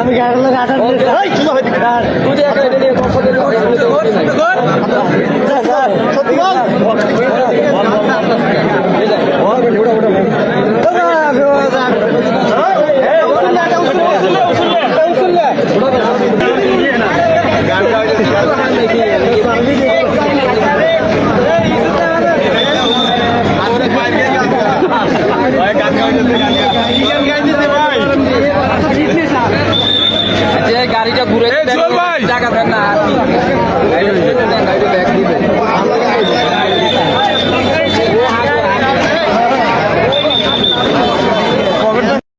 আমি গাড়ির লোক আঠার তুই একা এটা নিয়ে কষ্ট যে গাড়িটা ঘুরে টাকা দেন না আর কি।